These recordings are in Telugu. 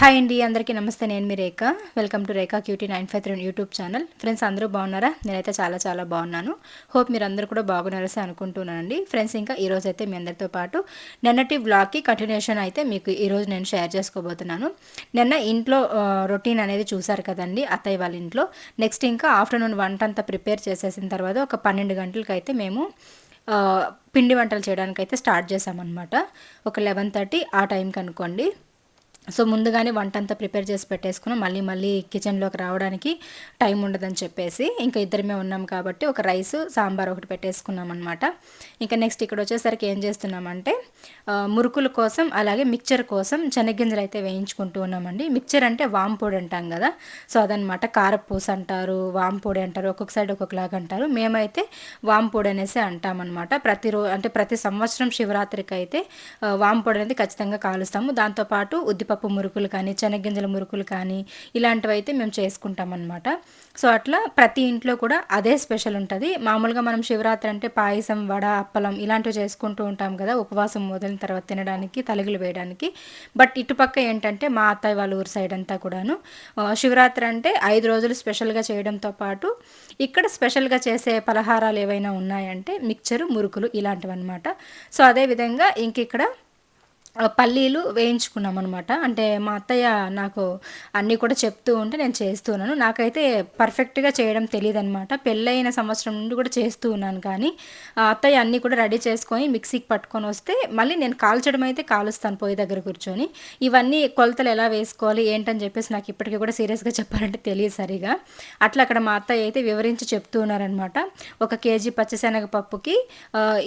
హాయ్ అండి అందరికీ నమస్తే. నేను మీ Rekha. Welcome to Rekha QT nine five three YouTube channel. Friends అందరూ బాగున్నారా? నేనైతే చాలా చాలా బాగున్నాను. హోప్ మీరు అందరూ కూడా బాగున్నారసి అనుకుంటున్నానండి. ఫ్రెండ్స్ ఇంకా ఈరోజు అయితే మీ అందరితో పాటు నిన్నటి బ్లాగ్కి కంటిన్యూషన్ అయితే మీకు ఈరోజు నేను షేర్ చేసుకోబోతున్నాను. నిన్న ఇంట్లో రొటీన్ అనేది చూసారు కదండి అత్తయ్య వాళ్ళ ఇంట్లో. నెక్స్ట్ ఇంకా ఆఫ్టర్నూన్ వంట అంతా ప్రిపేర్ చేసేసిన తర్వాత ఒక పన్నెండు గంటలకైతే మేము పిండి వంటలు చేయడానికి అయితే స్టార్ట్ చేసామన్నమాట ఒక లెవెన్ థర్టీ ఆ టైంకి అనుకోండి. సో ముందుగానే వంట అంతా ప్రిపేర్ చేసి పెట్టేసుకున్నాం. మళ్ళీ మళ్ళీ కిచెన్లోకి రావడానికి టైం ఉండదని చెప్పేసి ఇంకా ఇద్దరమే ఉన్నాం కాబట్టి ఒక రైస్ సాంబార్ ఒకటి పెట్టేసుకున్నాం అనమాట ఇంకా నెక్స్ట్ ఇక్కడ వచ్చేసరికి ఏం చేస్తున్నామంటే మురుకుల కోసం అలాగే మిక్చర్ కోసం శనగ్గింజలు అయితే వేయించుకుంటూ ఉన్నామండి. మిక్చర్ అంటే వాంపొడి అంటాం కదా సో అదనమాట కారపూస అంటారు వాంపొడి అంటారు ఒక్కొక్క సైడ్ ఒక్కొక్కలాగా అంటారు. మేమైతే వాంపొడి అనేసి అంటామన్నమాట. ప్రతిరోజు అంటే ప్రతి సంవత్సరం శివరాత్రికి అయితే వాంపొడి అనేది ఖచ్చితంగా కాలుస్తాము. దాంతోపాటు జీడిపప్పు మురుకులు కానీ శనగగింజల మురుకులు కానీ ఇలాంటివి అయితే మేము చేసుకుంటాం అనమాట సో అట్లా ప్రతి ఇంట్లో కూడా అదే స్పెషల్ ఉంటుంది. మామూలుగా మనం శివరాత్రి అంటే పాయసం వడ అప్పలం ఇలాంటివి చేసుకుంటూ ఉంటాం కదా ఉపవాసం మొదలైన తర్వాత తినడానికి తలుగులు వేయడానికి. బట్ ఇటుపక్క ఏంటంటే మా అత్తయ్య వాళ్ళ ఊరు సైడ్ అంతా కూడాను శివరాత్రి అంటే ఐదు రోజులు స్పెషల్గా చేయడంతో పాటు ఇక్కడ స్పెషల్గా చేసే పలహారాలు ఏవైనా ఉన్నాయంటే మిక్చరు మురుకులు ఇలాంటివి అనమాట సో అదేవిధంగా ఇంక ఇక్కడ పల్లీలు వేయించుకున్నాం అనమాట అంటే మా అత్తయ్య నాకు అన్నీ కూడా చెప్తూ ఉంటే నేను చేస్తున్నాను నాకైతే పర్ఫెక్ట్గా చేయడం తెలియదు అనమాట పెళ్ళైన సంవత్సరం నుండి కూడా చేస్తూ ఉన్నాను కానీ ఆ అత్తయ్య అన్నీ కూడా రెడీ చేసుకొని మిక్సీకి పట్టుకొని వస్తే మళ్ళీ నేను కాల్చడం అయితే కాలుస్తాను పొయ్యి దగ్గర కూర్చొని. ఇవన్నీ కొలతలు ఎలా వేసుకోవాలి ఏంటని చెప్పేసి నాకు ఇప్పటికీ కూడా సీరియస్గా చెప్పాలంటే తెలియదు సరిగా. అట్లా అక్కడ మా అత్తయ్య అయితే వివరించి చెప్తూ ఉన్నారనమాట ఒక కేజీ పచ్చిశనగ పప్పుకి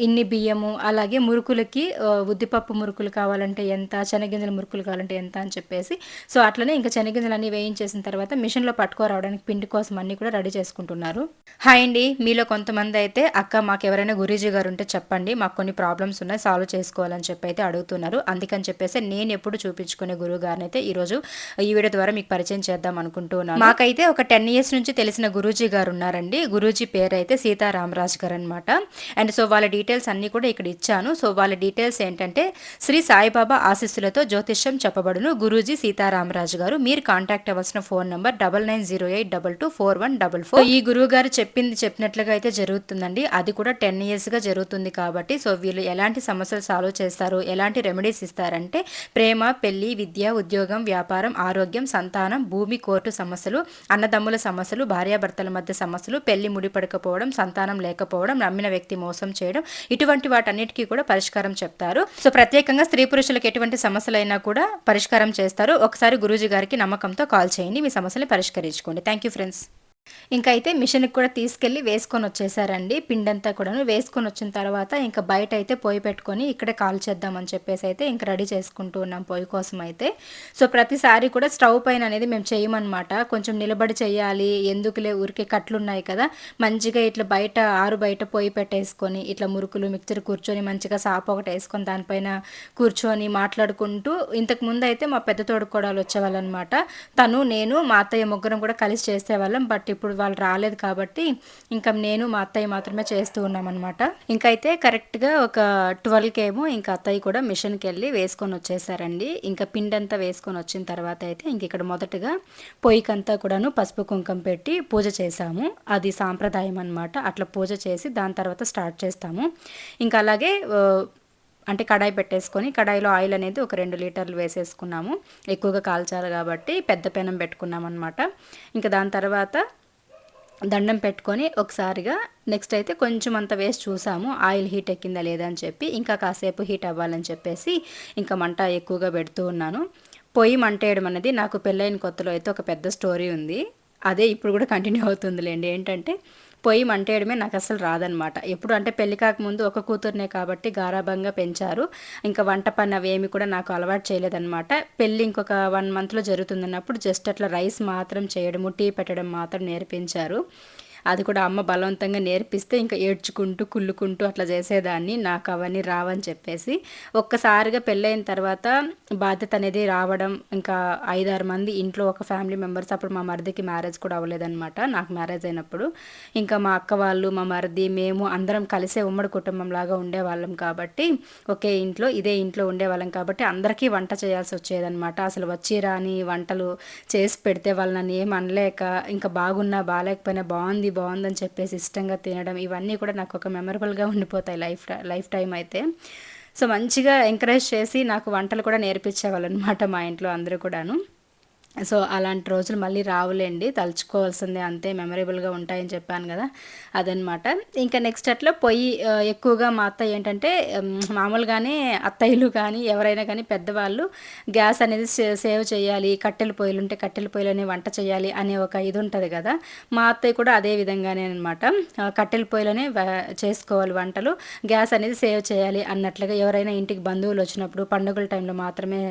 ఇన్ని బియ్యము అలాగే మురుకులకి ఉద్దిపప్పు మురుకులు కావాలి కావాలంటే ఎంత శనగింజల మురుకులు కావాలంటే ఎంత అని చెప్పేసి సో అట్లనే ఇంకా శనగింజలు అన్ని వేయించేసిన తర్వాత మిషన్లో పట్టుకోరావడానికి పిండి కోసం అన్ని కూడా రెడీ చేసుకుంటున్నారు. హాయ్ అండి మీలో కొంతమంది అయితే అక్క మాకు ఎవరైనా గురూజీ గారు ఉంటే చెప్పండి మాకు కొన్ని ప్రాబ్లమ్స్ ఉన్నాయి సాల్వ్ చేసుకోవాలని చెప్పి అయితే అడుగుతున్నారు. అందుకని చెప్పేసి నేను ఎప్పుడు చూపించుకునే గురువు గారిని అయితే ఈరోజు ఈ వీడియో ద్వారా మీకు పరిచయం చేద్దాం అనుకుంటున్నాను మాకైతే ఒక టెన్ ఇయర్స్ నుంచి తెలిసిన గురూజీ గారు ఉన్నారండి. గురూజీ పేరు అయితే సీతారామరాజు గారు అనమాట అండ్ సో వాళ్ళ డీటెయిల్స్ అన్ని కూడా ఇక్కడ ఇచ్చాను. సో వాళ్ళ డీటెయిల్స్ ఏంటంటే శ్రీ సాయిబాబా ఆశీస్సులతో జ్యోతిష్యం చెప్పబడును. గురూజీ సీతారామరాజు గారు మీరు కాంటాక్ట్ అవ్వాల్సిన phone number double nine zero eight double two four one double four. ఈ గురువు గారు చెప్పింది చెప్పినట్లుగా అయితే జరుగుతుందండి. అది కూడా టెన్ ఇయర్స్గా జరుగుతుంది కాబట్టి సో వీళ్ళు ఎలాంటి సమస్యలు సాల్వ్ చేస్తారు ఎలాంటి రెమెడీస్ ఇస్తారంటే ప్రేమ పెళ్ళి విద్య ఉద్యోగం వ్యాపారం ఆరోగ్యం సంతానం భూమి కోర్టు సమస్యలు అన్నదమ్ముల సమస్యలు భార్యాభర్తల మధ్య సమస్యలు పెళ్ళి ముడిపడకపోవడం సంతానం లేకపోవడం నమ్మిన వ్యక్తి మోసం చేయడం ఇటువంటి వాటన్నిటికీ కూడా పరిష్కారం చెప్తారు. సో ప్రత్యేకంగా స్త్రీ పురుషులకు ఎటువంటి సమస్యలైనా కూడా పరిష్కారం చేస్తారు. ఒకసారి గురూజీ గారికి నమ్మకంతో కాల్ చేయండి. మీ సమస్యలు పరిష్కరించుకోండి. థ్యాంక్ యూ ఫ్రెండ్స్ ఇంకా అయితే మిషన్కి కూడా తీసుకెళ్ళి వేసుకొని వచ్చేసారండి పిండంతా కూడాను వేసుకొని వచ్చిన తర్వాత ఇంకా బయట అయితే పొయ్యి పెట్టుకొని ఇక్కడే కాల్ చేద్దామని చెప్పేసి అయితే ఇంకా రెడీ చేసుకుంటూ ఉన్నాం పొయ్యి కోసం అయితే. సో ప్రతిసారి కూడా స్టవ్ పైన అనేది మేము చేయమన్నమాట. కొంచెం నిలబడి చేయాలి ఎందుకులే ఊరికే కట్లు ఉన్నాయి కదా. మంచిగా ఇట్లా బయట ఆరు బయట పొయ్యి పెట్టేసుకొని ఇట్లా మురుకులు మిక్చర్ కూర్చొని మంచిగా సాప ఒకటి వేసుకొని దానిపైన కూర్చొని మాట్లాడుకుంటూ ఇంతకు ముందు అయితే మా పెద్ద తోడుకోడలు వచ్చేవాళ్ళు అనమాట తను నేను మా అత్తయ్య ముగ్గురం కూడా కలిసి చేసేవాళ్ళం. బట్ ఇప్పుడు వాళ్ళు రాలేదు కాబట్టి ఇంకా నేను మా అత్తయ్య మాత్రమే చేస్తూ ఉన్నామన్నమాట. ఇంకా అయితే కరెక్ట్గా ఒక ట్వెల్వ్కి ఏమో ఇంకా అత్తయ్య కూడా మిషన్కి వెళ్ళి వేసుకొని వచ్చేసారండి. ఇంకా పిండి అంతా వేసుకొని వచ్చిన తర్వాత అయితే ఇంక ఇక్కడ మొదటగా పొయ్యికంతా కూడాను పసుపు కుంకం పెట్టి పూజ చేసాము అది సాంప్రదాయం అనమాట అట్లా పూజ చేసి దాని తర్వాత స్టార్ట్ చేస్తాము. ఇంకా అలాగే అంటే కడాయి పెట్టేసుకొని కడాయిలో ఆయిల్ అనేది ఒక రెండు లీటర్లు వేసేసుకున్నాము. ఎక్కువగా కాల్చాలి కాబట్టి పెద్ద పెనం పెట్టుకున్నాం అనమాట ఇంకా దాని తర్వాత దండం పెట్టుకొని ఒకసారిగా నెక్స్ట్ అయితే కొంచెం అంత వేసి చూసాము. ఆయిల్ హీట్ ఎక్కిందా లేదా అని చెప్పి ఇంకా కాసేపు హీట్ అవ్వాలని చెప్పేసి ఇంకా మంట ఎక్కువగా పెడుతూ ఉన్నాను. పొయ్యి మంట వేయడం అనేది నాకు పెళ్ళైన కొత్తలో అయితే ఒక పెద్ద స్టోరీ ఉంది. అదే ఇప్పుడు కూడా కంటిన్యూ అవుతుందిలేండి. ఏంటంటే పొయ్యి మంటేయడమే నాకు అసలు రాదనమాట. ఎప్పుడు అంటే పెళ్ళి కాకముందు ఒక కూతుర్నే కాబట్టి గారాభంగా పెంచారు. ఇంకా వంట పని అవి ఏమి కూడా నాకు అలవాటు చేయలేదన్నమాట పెళ్ళి ఇంకొక వన్ మంత్లో జరుగుతుందన్నప్పుడు జస్ట్ అట్లా రైస్ మాత్రం చేయడము టీ పెట్టడం మాత్రం నేర్పించారు. అది కూడా అమ్మ బలవంతంగా నేర్పిస్తే ఇంకా ఏడ్చుకుంటూ కుళ్ళుకుంటూ అట్లా చేసేదాన్ని. నాకు అవన్నీ రావని చెప్పేసి ఒక్కసారిగా పెళ్ళైన తర్వాత బాధ్యత అనేది రావడం ఇంకా ఐదారు మంది ఇంట్లో ఒక ఫ్యామిలీ మెంబర్స్ అప్పుడు మా మరిదికి మ్యారేజ్ కూడా అవ్వలేదన్నమాట. నాకు మ్యారేజ్ అయినప్పుడు. ఇంకా మా అక్క వాళ్ళు మా మరిది మేము అందరం కలిసే ఉమ్మడి కుటుంబం లాగా ఉండేవాళ్ళం కాబట్టి ఒకే ఇంట్లో ఇదే ఇంట్లో ఉండేవాళ్ళం కాబట్టి అందరికీ వంట చేయాల్సి వచ్చేదన్నమాట. అసలు వచ్చి రాని వంటలు చేసి పెడితే వాళ్ళు నన్ను ఏం అనలేక ఇంకా బాగున్నా బాగాలేకపోయినా బాగుంది బాగుందని చెప్పేసి ఇష్టంగా తినడం ఇవన్నీ కూడా నాకు ఒక మెమరబుల్గా ఉండిపోతాయి లైఫ్ లైఫ్ టైం అయితే. సో మంచిగా ఎంకరేజ్ చేసి నాకు వంటలు కూడా నేర్పించేవాళ్ళు అనమాట మా ఇంట్లో అందరూ కూడాను. సో అలాంటి రోజులు మళ్ళీ రావులేండి. తలుచుకోవాల్సిందే అంతే మెమరబుల్గా ఉంటాయని చెప్పాను కదా. అదనమాట. ఇంకా నెక్స్ట్ అట్లా పొయ్యి ఎక్కువగా మా అత్త ఏంటంటే మామూలుగానే అత్తయ్యలు కానీ ఎవరైనా కానీ పెద్దవాళ్ళు గ్యాస్ అనేది సేవ్ చేయాలి కట్టెల పొయ్యిలు ఉంటే కట్టెల పొయ్యిలోనే వంట చేయాలి అనే ఒక ఇది ఉంటుంది కదా. మా అత్తయ్య కూడా అదే విధంగానే అనమాట కట్టెల పొయ్యిలోనే చేసుకోవాలి వంటలు. గ్యాస్ అనేది సేవ్ చేయాలి అన్నట్లుగా ఎవరైనా ఇంటికి బంధువులు వచ్చినప్పుడు పండుగల టైంలో మాత్రమే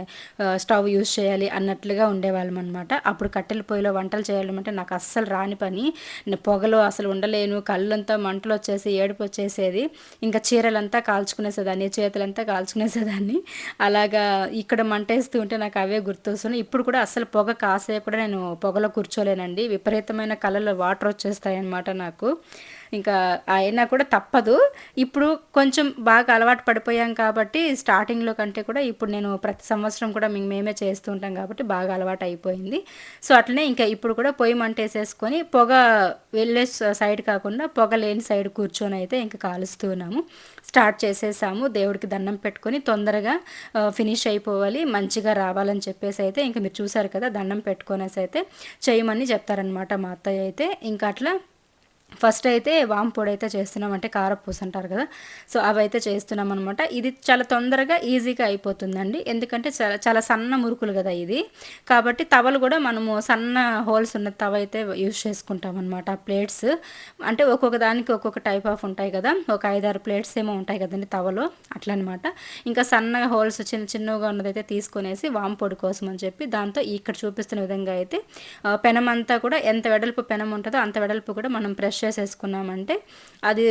స్టవ్ యూజ్ చేయాలి అన్నట్లుగా ఉండేవాళ్ళు. అనమాట అప్పుడు కట్టెల పొయ్యిలో వంటలు చేయాలంటే నాకు అస్సలు రాని పని. పొగలో అసలు ఉండలేను. కళ్ళంతా మంటలు వచ్చేసి ఏడుపు వచ్చేసేది. ఇంకా చీరలంతా కాల్చుకునేసేదాన్ని చేతులంతా కాల్చుకునేసేదాన్ని. అలాగా ఇక్కడ మంటేస్తూ ఉంటే నాకు అవే గుర్తొస్తున్నాయి. ఇప్పుడు కూడా అసలు పొగ కాసే కూడా నేను పొగలో కూర్చోలేనండి. విపరీతమైన కళ్ళలో వాటర్ వచ్చేస్తాయి అన్నమాట నాకు. ఇంకా అయినా కూడా తప్పదు. ఇప్పుడు కొంచెం బాగా అలవాటు పడిపోయాం కాబట్టి స్టార్టింగ్లో కంటే కూడా ఇప్పుడు నేను ప్రతి సంవత్సరం కూడా మేము మేమే చేస్తూ ఉంటాం కాబట్టి బాగా అలవాటు అయిపోయింది. సో అట్లనే ఇంకా ఇప్పుడు కూడా పొయ్యి మంటేసేసుకొని పొగ వెళ్ళే సైడ్ కాకుండా పొగ లేని సైడ్ కూర్చొని అయితే ఇంకా కాలుస్తున్నాము స్టార్ట్ చేసేసాము. దేవుడికి దండం పెట్టుకొని తొందరగా ఫినిష్ అయిపోవాలి. మంచిగా రావాలని చెప్పేసి అయితే ఇంకా మీరు చూసారు కదా దండం పెట్టుకునేసి అయితే చేయమని చెప్తారనమాట మా అత్తయ్య అయితే. ఇంకా అట్లా ఫస్ట్ అయితే వామ్ పొడి అయితే చేస్తున్నాం అంటే కారపూస అంటారు కదా. సో అవి అయితే చేస్తున్నాం అనమాట ఇది చాలా తొందరగా ఈజీగా అయిపోతుందండి. ఎందుకంటే చాలా చాలా సన్న మురుకులు కదా ఇది. కాబట్టి తవలు కూడా మనము సన్న హోల్స్ ఉన్న తవ అయితే యూజ్ చేసుకుంటాం అనమాట ప్లేట్స్. అంటే ఒక్కొక్క దానికి ఒక్కొక్క టైప్ ఆఫ్ ఉంటాయి కదా. ఒక ఐదారు ప్లేట్స్ ఏమో ఉంటాయి కదండి తవలో. అట్లా అనమాట ఇంకా సన్నగా హోల్స్ చిన్న చిన్నగా ఉన్నదైతే తీసుకునేసి వామ్ పొడి కోసం అని చెప్పి దాంతో ఇక్కడ చూపిస్తున్న విధంగా అయితే పెనం అంతా కూడా ఎంత వెడల్పు పెనం ఉంటుందో అంత వెడల్పు కూడా మనం ప్రెష్ చేసేసుకున్నామంటే అది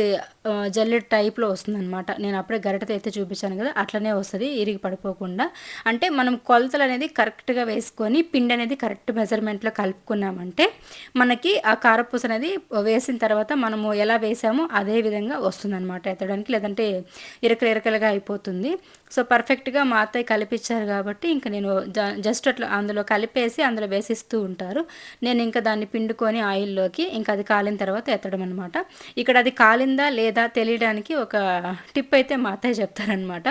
జల్లెడ్ టైప్లో వస్తుందన్నమాట. నేను అప్పుడే గరిటతో అయితే చూపించాను కదా అట్లనే వస్తుంది ఇరిగి పడిపోకుండా. అంటే మనం కొలతలు అనేది కరెక్ట్గా వేసుకొని పిండి అనేది కరెక్ట్ మెజర్మెంట్లో కలుపుకున్నామంటే మనకి ఆ కారపూస అనేది వేసిన తర్వాత మనము ఎలా వేసామో అదే విధంగా వస్తుందన్నమాట ఎత్తడానికి. లేదంటే ఇరకలు ఇరకలుగా అయిపోతుంది. సో పర్ఫెక్ట్గా మా అత్తయ్య కలిపించారు కాబట్టి ఇంకా నేను జస్ట్ అట్లా అందులో కలిపేసి అందులో వేసిస్తూ ఉంటారు. నేను ఇంకా దాన్ని పిండుకొని ఆయిల్లోకి ఇంకా అది కాలిన తర్వాత ఎత్తడం అనమాట ఇక్కడ అది కాలిందా లేదా తెలియడానికి ఒక టిప్ అయితే మా అత్తయ్య చెప్తారనమాట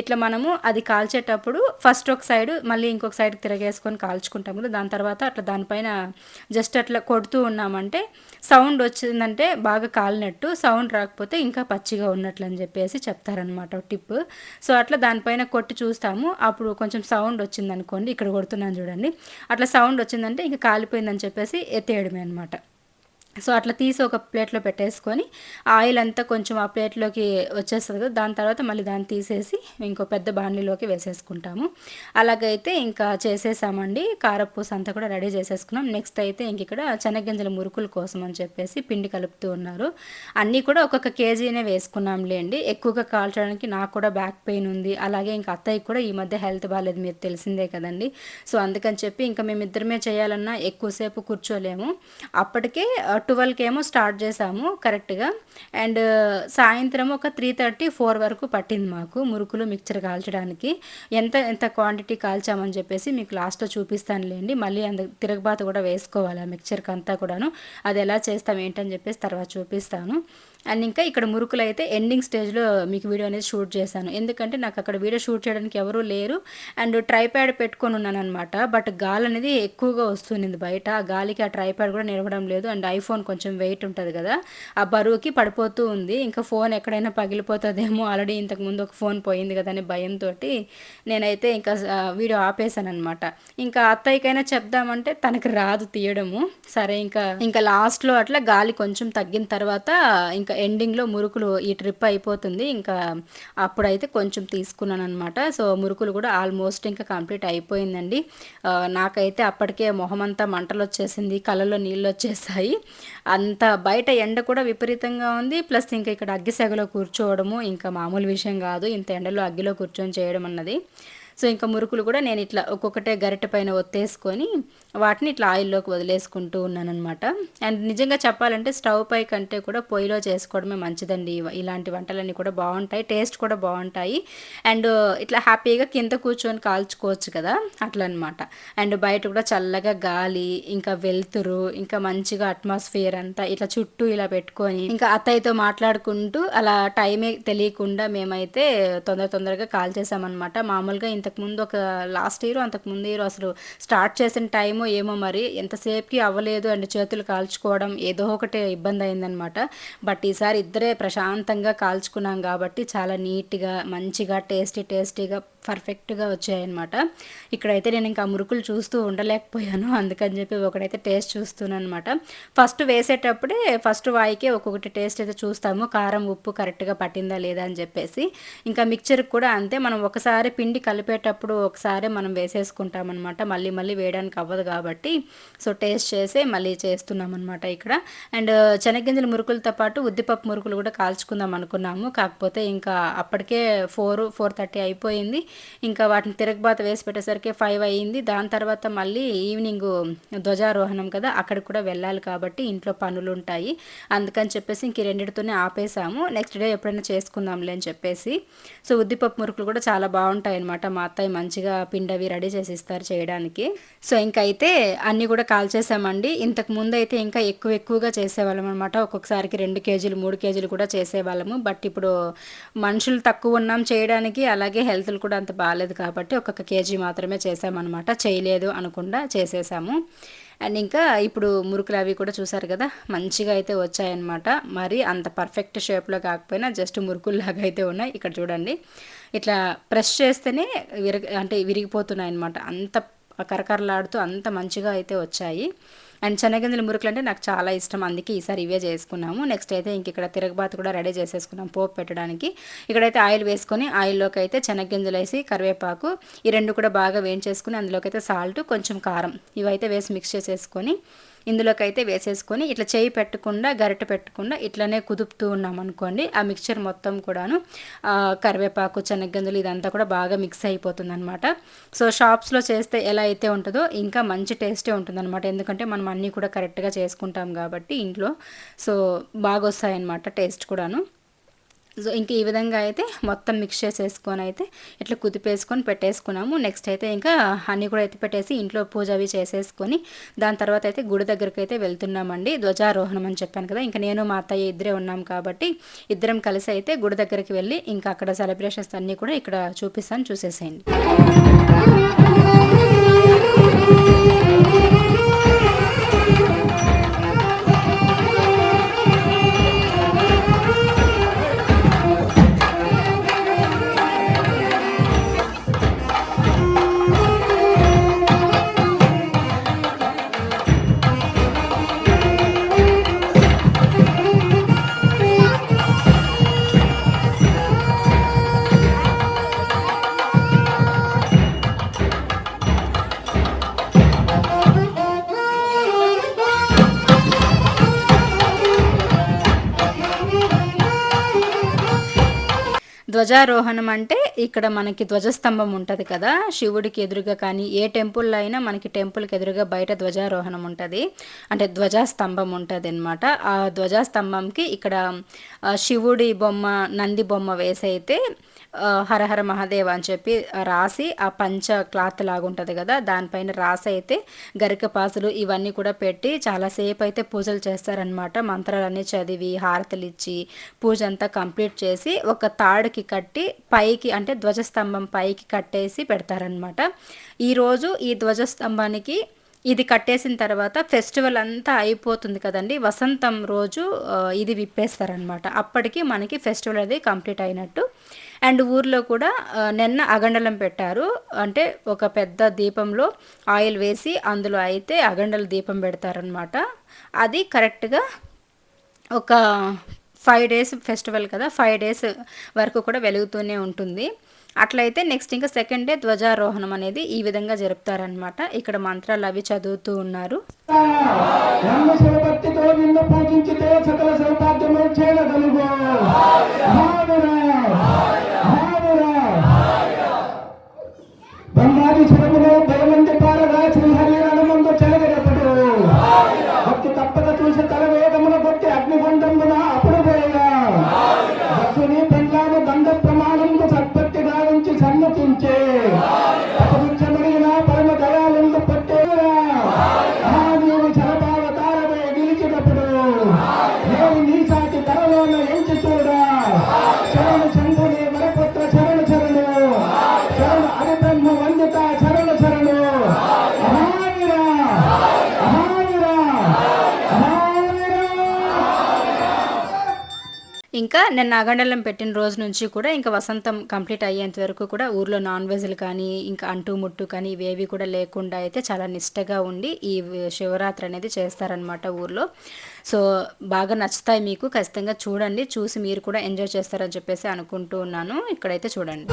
ఇట్లా మనము అది కాల్చేటప్పుడు ఫస్ట్ ఒక సైడ్ మళ్ళీ ఇంకొక సైడ్ తిరగేసుకొని కాల్చుకుంటాం కదా దాని తర్వాత అట్లా దానిపైన జస్ట్ అట్లా కొడుతూ ఉన్నామంటే సౌండ్ వచ్చిందంటే బాగా కాలినట్టు సౌండ్ రాకపోతే ఇంకా పచ్చిగా ఉన్నట్లు అని చెప్పేసి చెప్తారనమాట టిప్. సో అట్లా దానిపైన కొట్టి చూస్తాము. అప్పుడు కొంచెం సౌండ్ వచ్చింది అనుకోండి ఇక్కడ కొడుతున్నాను చూడండి. అట్లా సౌండ్ వచ్చిందంటే ఇంకా కాలిపోయిందని చెప్పేసి ఎత్తేయడమే అనమాట సో అట్లా తీసి ఒక ప్లేట్లో పెట్టేసుకొని ఆయిల్ అంతా కొంచెం ఆ ప్లేట్లోకి వచ్చేస్తుంది కదా దాని తర్వాత మళ్ళీ దాన్ని తీసేసి ఇంకో పెద్ద బాండ్లీలోకి వేసేసుకుంటాము. అలాగైతే ఇంకా చేసేసామండి కారపూస అంతా కూడా రెడీ చేసేసుకున్నాం. నెక్స్ట్ అయితే ఇంక ఇక్కడ శనగింజల మురుకుల కోసం అని చెప్పేసి పిండి కలుపుతూ ఉన్నారు. అన్నీ కూడా ఒక్కొక్క కేజీనే వేసుకున్నాంలేండి ఎక్కువగా కాల్చడానికి నాకు కూడా బ్యాక్ పెయిన్ ఉంది. అలాగే ఇంకా అత్తయ్యకి కూడా ఈ మధ్య హెల్త్ బాగాలేదు మీరు తెలిసిందే కదండి. సో అందుకని చెప్పి ఇంకా మేమిద్దరమే చేయాలన్నా ఎక్కువసేపు కూర్చోలేము. అప్పటికే ట్వెల్వ్కి ఏమో స్టార్ట్ చేసాము కరెక్ట్గా. అండ్ సాయంత్రం ఒక త్రీ థర్టీ ఫోర్ వరకు పట్టింది మాకు మురుకులు మిక్చర్ కాల్చడానికి. ఎంత ఎంత క్వాంటిటీ కాల్చామని చెప్పేసి మీకు లాస్ట్లో చూపిస్తానులేండి. మళ్ళీ అంత తిరగబాత కూడా వేసుకోవాలి ఆ మిక్చర్కి అంతా కూడాను. అది ఎలా చేస్తాం ఏంటని చెప్పేసి తర్వాత చూపిస్తాను. అండ్ ఇంకా ఇక్కడ మురుకులు అయితే ఎండింగ్ స్టేజ్లో మీకు వీడియో అనేది షూట్ చేశాను. ఎందుకంటే నాకు అక్కడ వీడియో షూట్ చేయడానికి ఎవరూ లేరు. అండ్ ట్రైప్యాడ్ పెట్టుకొని ఉన్నాను అనమాట బట్ గాలి అనేది ఎక్కువగా వస్తుంది బయట. ఆ గాలికి ఆ ట్రైప్యాడ్ కూడా నిలవడం లేదు. అండ్ ఐఫోన్ కొంచెం వెయిట్ ఉంటుంది కదా. ఆ బరువుకి పడిపోతూ ఉంది. ఇంకా ఫోన్ ఎక్కడైనా పగిలిపోతుందేమో. ఆల్రెడీ ఇంతకుముందు ఒక ఫోన్ పోయింది కదా అని భయంతో నేనైతే ఇంకా వీడియో ఆపేశాను అనమాట ఇంకా అత్తయ్యకైనా చెప్దామంటే తనకి రాదు తీయడము. సరే ఇంకా ఇంకా లాస్ట్లో అట్లా గాలి కొంచెం తగ్గిన తర్వాత ఇంకా ఎండింగ్లో మురుకులు ఈ ట్రిప్ అయిపోతుంది. ఇంకా అప్పుడైతే కొంచెం తీసుకున్నాను అనమాట సో మురుకులు కూడా ఆల్మోస్ట్ ఇంకా కంప్లీట్ అయిపోయిందండి. నాకైతే అప్పటికే మొహం అంతా మంటలు వచ్చేసింది కళ్ళలో నీళ్ళు వచ్చేసాయి అంత బయట ఎండ కూడా విపరీతంగా ఉంది. ప్లస్ ఇంకా ఇక్కడ అగ్గిసెగలో కూర్చోవడము ఇంకా మామూలు విషయం కాదు. ఇంత ఎండలో అగ్గిలో కూర్చొని చేయడం అన్నది. సో ఇంకా మురుకులు కూడా నేను ఇట్లా ఒక్కొక్కటే గరిటె పైన ఒత్తేసుకొని వాటిని ఇట్లా ఆయిల్లోకి వదిలేసుకుంటూ ఉన్నానమాట అండ్ నిజంగా చెప్పాలంటే స్టవ్ పై కంటే కూడా పొయ్యిలో చేసుకోవడమే మంచిదండి. ఇలాంటి వంటలన్నీ కూడా బాగుంటాయి టేస్ట్ కూడా బాగుంటాయి. అండ్ ఇట్లా హ్యాపీగా కింద కూర్చొని కాల్చుకోవచ్చు కదా అట్లా అనమాట అండ్ బయట కూడా చల్లగా గాలి ఇంకా వెలుతురు ఇంకా మంచిగా అట్మాస్ఫియర్ అంతా ఇట్లా చుట్టూ ఇలా పెట్టుకొని ఇంకా అత్తయ్యతో మాట్లాడుకుంటూ అలా టైమే తెలియకుండా మేమైతే తొందర తొందరగా కాల్ చేసామన్నమాట. మామూలుగా ఇంత అంతకుముందు ఒక లాస్ట్ ఇయర్ అంతకుముందు ఇయర్ అసలు స్టార్ట్ చేసిన టైము ఏమో మరి ఎంతసేపుకి అవ్వలేదు అండ్ చేతులు కాల్చుకోవడం ఏదో ఒకటి ఇబ్బంది అయిందనమాట బట్ ఈసారి ఇద్దరే ప్రశాంతంగా కాల్చుకున్నాం కాబట్టి చాలా నీట్గా మంచిగా టేస్టీ టేస్టీగా పర్ఫెక్ట్గా వచ్చాయన్నమాట. ఇక్కడైతే నేను ఇంకా మురుకులు చూస్తూ ఉండలేకపోయాను. అందుకని చెప్పి ఒకడైతే టేస్ట్ చూస్తున్నాను అనమాట ఫస్ట్ వేసేటప్పుడే ఫస్ట్ వాయికే ఒక్కొక్కటి టేస్ట్ అయితే చూస్తాము. కారం ఉప్పు కరెక్ట్గా పట్టిందా లేదా అని చెప్పేసి. ఇంకా మిక్చర్కి కూడా అంతే. మనం ఒకసారి పిండి కలిపే కలిపేటప్పుడు ఒకసారి మనం వేసేసుకుంటాం అనమాట మళ్ళీ మళ్ళీ వేయడానికి అవ్వదు కాబట్టి సో టేస్ట్ చేసి మళ్ళీ చేస్తున్నాం అనమాట ఇక్కడ. అండ్ uh, శనగ్గింజల మురుకులతో పాటు ఉద్దిపప్పు మురుకులు కూడా కాల్చుకుందాం అనుకున్నాము. కాకపోతే ఇంకా అప్పటికే ఫోర్ ఫోర్ థర్టీ అయిపోయింది. ఇంకా వాటిని తిరగబాత వేసి పెట్టేసరికి ఫైవ్ అయ్యింది. దాని తర్వాత మళ్ళీ ఈవినింగ్ ధ్వజారోహణం కదా అక్కడికి కూడా వెళ్ళాలి కాబట్టి ఇంట్లో పనులు ఉంటాయి. అందుకని చెప్పేసి ఇంక రెండిటితోనే ఆపేసాము. నెక్స్ట్ డే ఎప్పుడైనా చేసుకుందాంలే అని చెప్పేసి. సో ఉద్దిపప్పు మురుకులు కూడా చాలా బాగుంటాయి అనమాట మా అత్తయ్య మంచిగా పిండవి రెడీ చేసి ఇస్తారు చేయడానికి. సో ఇంకైతే అన్నీ కూడా కాల్ చేసామండి ఇంతకు ముందు అయితే ఇంకా ఎక్కువ ఎక్కువగా చేసేవాళ్ళం అనమాట ఒక్కొక్కసారికి రెండు కేజీలు మూడు కేజీలు కూడా చేసేవాళ్ళము. బట్ ఇప్పుడు మనుషులు తక్కువ ఉన్నాం చేయడానికి అలాగే హెల్త్లు కూడా అంత బాగాలేదు కాబట్టి ఒక్కొక్క కేజీ మాత్రమే చేసామన్నమాట. చేయలేదు అనకుండా చేసేసాము. అండ్ ఇంకా ఇప్పుడు మురుకులు అవి కూడా చూసారు కదా మంచిగా అయితే వచ్చాయన్నమాట. మరి అంత పర్ఫెక్ట్ షేప్లో కాకపోయినా జస్ట్ మురుకుల్లాగా అయితే ఉన్నాయి. ఇక్కడ చూడండి. ఇట్లా ప్రెస్ చేస్తేనే విరగ అంటే విరిగిపోతున్నాయి అనమాట అంత కరకరలాడుతూ అంత మంచిగా అయితే వచ్చాయి. అండ్ శనగగింజల మురుకులు అంటే నాకు చాలా ఇష్టం. అందుకే ఈసారి ఇవే చేసుకున్నాము. నెక్స్ట్ అయితే ఇంక ఇక్కడ తిరగబాతు కూడా రెడీ చేసేసుకున్నాం పోపు పెట్టడానికి. ఇక్కడైతే ఆయిల్ వేసుకొని ఆయిల్లోకి అయితే శనగగింజలు వేసి కరివేపాకు ఈ రెండు కూడా బాగా వేయించేసుకుని అందులోకి అయితే సాల్ట్ కొంచెం కారం ఇవైతే వేసి మిక్స్ చేసేసుకొని ఇందులోకి అయితే వేసేసుకొని ఇట్లా చేయి పెట్టకుండా గరిటె పెట్టకుండా ఇట్లనే కుదుపుతూ ఉన్నాం అనుకోండి ఆ మిక్చర్ మొత్తం కూడాను కరివేపాకు శనగగింజలు ఇదంతా కూడా బాగా మిక్స్ అయిపోతుంది అనమాట సో షాప్స్లో చేస్తే ఎలా అయితే ఉంటుందో ఇంకా మంచి టేస్టే ఉంటుంది అనమాట ఎందుకంటే మనం అన్నీ కూడా కరెక్ట్గా చేసుకుంటాం కాబట్టి ఇంట్లో. సో బాగా వస్తాయన్నమాట టేస్ట్ కూడాను. సో ఇంక ఈ విధంగా అయితే మొత్తం మిక్స్ చేసేసుకొని అయితే ఇట్లా కుదిపేసుకొని పెట్టేసుకున్నాము. నెక్స్ట్ అయితే ఇంకా అన్నీ కూడా అయితే పెట్టేసి ఇంట్లో పూజ అవి చేసేసుకొని దాని తర్వాత అయితే గుడి దగ్గరికి అయితే వెళ్తున్నామండి. ధ్వజారోహణం అని చెప్పాను కదా ఇంకా నేను మా అత్తయ్య ఇద్దరే ఉన్నాం కాబట్టి ఇద్దరం కలిసి అయితే గుడి దగ్గరికి వెళ్ళి ఇంకా అక్కడ సెలబ్రేషన్స్ అన్నీ కూడా ఇక్కడ చూపిస్తాను చూసేసేయండి. ధ్వజారోహణం అంటే ఇక్కడ మనకి ధ్వజస్తంభం ఉంటుంది కదా. శివుడికి ఎదురుగా కానీ ఏ టెంపుల్లో అయినా మనకి టెంపుల్కి ఎదురుగా బయట ధ్వజారోహణం ఉంటుంది. అంటే ధ్వజాస్తంభం ఉంటుంది అనమాట ఆ ధ్వజాస్తంభంకి ఇక్కడ శివుడి బొమ్మ నంది బొమ్మ వేసైతే హరహర మహాదేవ అని చెప్పి రాసి ఆ పంచ క్లాత్ లాగా ఉంటుంది కదా దానిపైన రాసి అయితే గరికపాసులు ఇవన్నీ కూడా పెట్టి చాలాసేపు అయితే పూజలు చేస్తారనమాట మంత్రాలన్నీ చదివి హారతలు ఇచ్చి పూజ అంతా కంప్లీట్ చేసి ఒక తాడుకి కట్టి పైకి అంటే ధ్వజస్తంభం పైకి కట్టేసి పెడతారనమాట ఈరోజు ఈ ధ్వజస్తంభానికి ఇది కట్టేసిన తర్వాత ఫెస్టివల్ అంతా అయిపోతుంది కదండి. వసంతం రోజు ఇది విప్పేస్తారనమాట అప్పటికి మనకి ఫెస్టివల్ అది కంప్లీట్ అయినట్టు. అండ్ ఊర్లో కూడా నిన్న అగండలం పెట్టారు. అంటే ఒక పెద్ద దీపంలో ఆయిల్ వేసి అందులో అయితే అగండల దీపం పెడతారనమాట అది కరెక్ట్గా ఒక ఫైవ్ డేస్ ఫెస్టివల్ కదా ఫైవ్ డేస్ వరకు కూడా వెలుగుతూనే ఉంటుంది. అట్లయితే నెక్స్ట్ ఇంకా సెకండ్ డే ధ్వజారోహణం అనేది ఈ విధంగా జరుపుతారనమాట ఇక్కడ మంత్రాలు అవి చదువుతూ ఉన్నారు. భక్తి తప్పక చూసి తల వేదమున కొట్టి అగ్నిగుండమున నేను నాగండలం పెట్టిన రోజు నుంచి కూడా ఇంకా వసంతం కంప్లీట్ అయ్యేంత వరకు కూడా ఊర్లో నాన్ వెజ్లు కానీ ఇంకా అంటు ముట్టు కానీ ఇవేవి కూడా లేకుండా అయితే చాలా నిష్టగా ఉండి ఈ శివరాత్రి అనేది చేస్తారనమాట ఊర్లో. సో బాగా నచ్చుతాయి మీకు ఖచ్చితంగా చూడండి చూసి మీరు కూడా ఎంజాయ్ చేస్తారని చెప్పేసి అనుకుంటూ ఉన్నాను. ఇక్కడైతే చూడండి.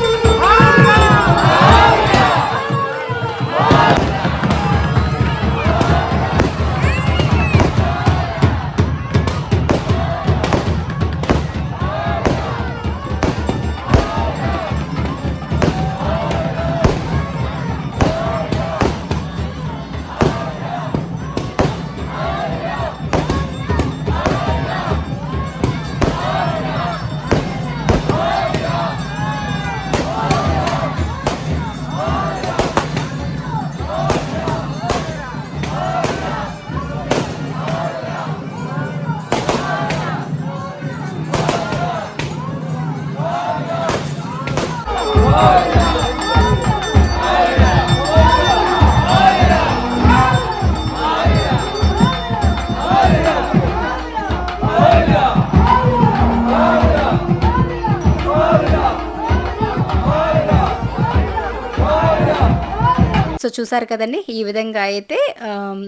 చూసారు కదండి? ఈ విధంగా అయితే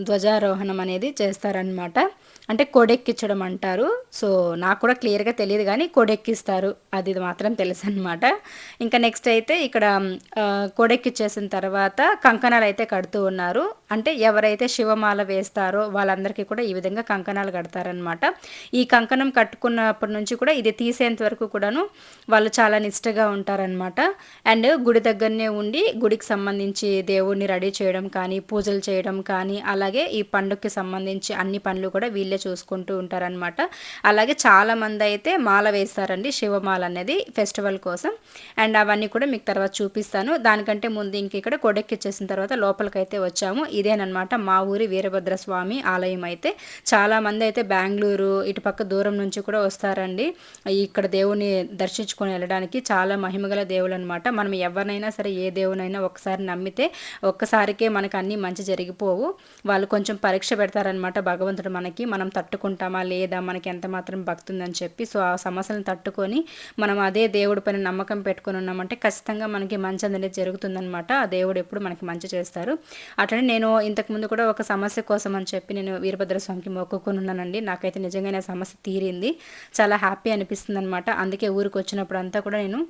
ధ్వజారోహణం అనేది చేస్తారనమాట అంటే కొడెక్కించడం అంటారు. సో నాకు కూడా క్లియర్గా తెలియదు కానీ కొడెక్కిస్తారు. అది మాత్రం తెలుసు అనమాట ఇంకా నెక్స్ట్ అయితే ఇక్కడ కొడెక్కిచ్చేసిన తర్వాత కంకణాలు అయితే కడుతూ ఉన్నారు. అంటే ఎవరైతే శివమాల వేస్తారో వాళ్ళందరికీ కూడా ఈ విధంగా కంకణాలు కడతారనమాట ఈ కంకణం కట్టుకున్నప్పటి నుంచి కూడా ఇది తీసేంత వరకు కూడాను వాళ్ళు చాలా నిష్టగా ఉంటారనమాట అండ్ గుడి దగ్గరనే ఉండి గుడికి సంబంధించి దేవుడిని రెడీ చేయడం కానీ పూజలు చేయడం కానీ అలాగే ఈ పండుగకి సంబంధించి అన్ని పనులు కూడా వీళ్ళే చూసుకుంటూ ఉంటారనమాట అలాగే చాలామంది అయితే మాల వేస్తారండి శివమాల అనేది ఫెస్టివల్ కోసం. అండ్ అవన్నీ కూడా మీకు తర్వాత చూపిస్తాను. దానికంటే ముందు ఇంక ఇక్కడ కొడెక్కిచ్చేసిన తర్వాత లోపలికైతే వచ్చాము. ఇదేనమాట మా ఊరి వీరభద్ర స్వామి ఆలయం అయితే. చాలా మంది అయితే బెంగళూరు ఇటుపక్క దూరం నుంచి కూడా వస్తారండి. ఇక్కడ దేవుని దర్శించుకొని వెళ్ళడానికి చాలా మహిమగల దేవుడు అనమాట మనం ఎవరినైనా సరే ఏ దేవునైనా ఒకసారి నమ్మితే ఒక్కసారికే మనకు అన్నీ మంచి జరిగిపోవు. వాళ్ళు కొంచెం పరీక్ష పెడతారనమాట భగవంతుడు మనకి మనం తట్టుకుంటామా లేదా మనకి ఎంత మాత్రం భక్తి ఉందని చెప్పి. సో ఆ సమస్యలను తట్టుకొని మనం అదే దేవుడి పైన నమ్మకం పెట్టుకొని ఉన్నామంటే ఖచ్చితంగా మనకి మంచి అనేది జరుగుతుందనమాట ఆ దేవుడు ఎప్పుడు మనకి మంచి చేస్తారు. అట్లనే నేను ఇంతకుముందు కూడా ఒక సమస్య కోసం అని చెప్పి నేను వీరభద్ర స్వామికి మొక్కుకొని ఉన్నానండి. నాకైతే నిజంగానే ఆ సమస్య తీరింది. చాలా హ్యాపీ అనిపిస్తుంది అనమాట అందుకే ఊరికి వచ్చినప్పుడు అంతా కూడా నేను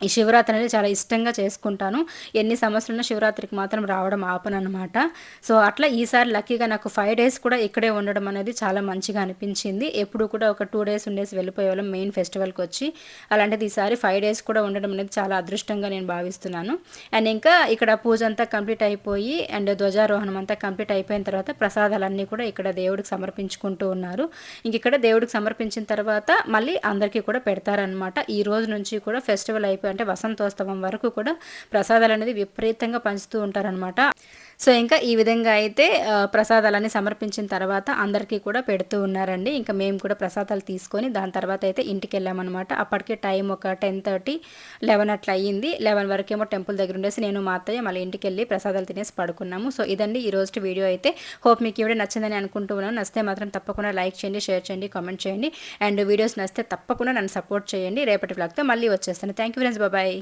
ఈ శివరాత్రి అనేది చాలా ఇష్టంగా చేసుకుంటాను. ఎన్ని సంవత్సరాలు శివరాత్రికి మాత్రం రావడం ఆపను అనమాట సో అట్లా ఈసారి లక్కీగా నాకు ఫైవ్ డేస్ కూడా ఇక్కడే ఉండడం అనేది చాలా మంచిగా అనిపించింది. ఎప్పుడు కూడా ఒక టూ డేస్ ఉండేసి వెళ్ళిపోయే వాళ్ళం మెయిన్ ఫెస్టివల్కి వచ్చి. అలాంటిది ఈసారి ఫైవ్ డేస్ కూడా ఉండడం అనేది చాలా అదృష్టంగా నేను భావిస్తున్నాను. అండ్ ఇంకా ఇక్కడ పూజ అంతా కంప్లీట్ అయిపోయి అండ్ ధ్వజారోహణం అంతా కంప్లీట్ అయిపోయిన తర్వాత ప్రసాదాలన్నీ కూడా ఇక్కడ దేవుడికి సమర్పించుకుంటూ ఉన్నారు. ఇంక ఇక్కడ దేవుడికి సమర్పించిన తర్వాత మళ్ళీ అందరికీ కూడా పెడతారనమాట ఈ రోజు నుంచి కూడా ఫెస్టివల్ అయిపోయి అంటే వసంతోత్సవం వరకు కూడా ప్రసాదాలు అనేది విపరీతంగా పంచుతూ ఉంటారనమాట సో ఇంకా ఈ విధంగా అయితే ప్రసాదాలన్నీ సమర్పించిన తర్వాత అందరికీ కూడా పెడుతూ ఉన్నారండి. ఇంకా మేము కూడా ప్రసాదాలు తీసుకొని దాని తర్వాత అయితే ఇంటికి వెళ్ళామన్నమాట అప్పటికే టైం ఒక టెన్ థర్టీ లెవెన్ అట్లా అయ్యింది. లెవెన్ వరకేమో టెంపుల్ దగ్గర ఉండేసి నేను మా అత్తయ్య మళ్ళీ ఇంటికి వెళ్ళి ప్రసాదాలు తినేసి పడుకున్నాము. సో ఇదండి ఈ రోజు వీడియో అయితే. హోప్ మీకు ఇవి నచ్చిందని అనుకుంటూ ఉన్నాను నచ్చితే మాత్రం తప్పకుండా లైక్ చేయండి షేర్ చేయండి కామెంట్ చేయండి. అండ్ వీడియోస్ నచ్చితే తప్పకుండా నన్ను సపోర్ట్ చేయండి. రేపటి బ్లాగ్తో మళ్ళీ వచ్చేస్తాను. థ్యాంక్ యూ ఫ్రెండ్స్ బాబాయ్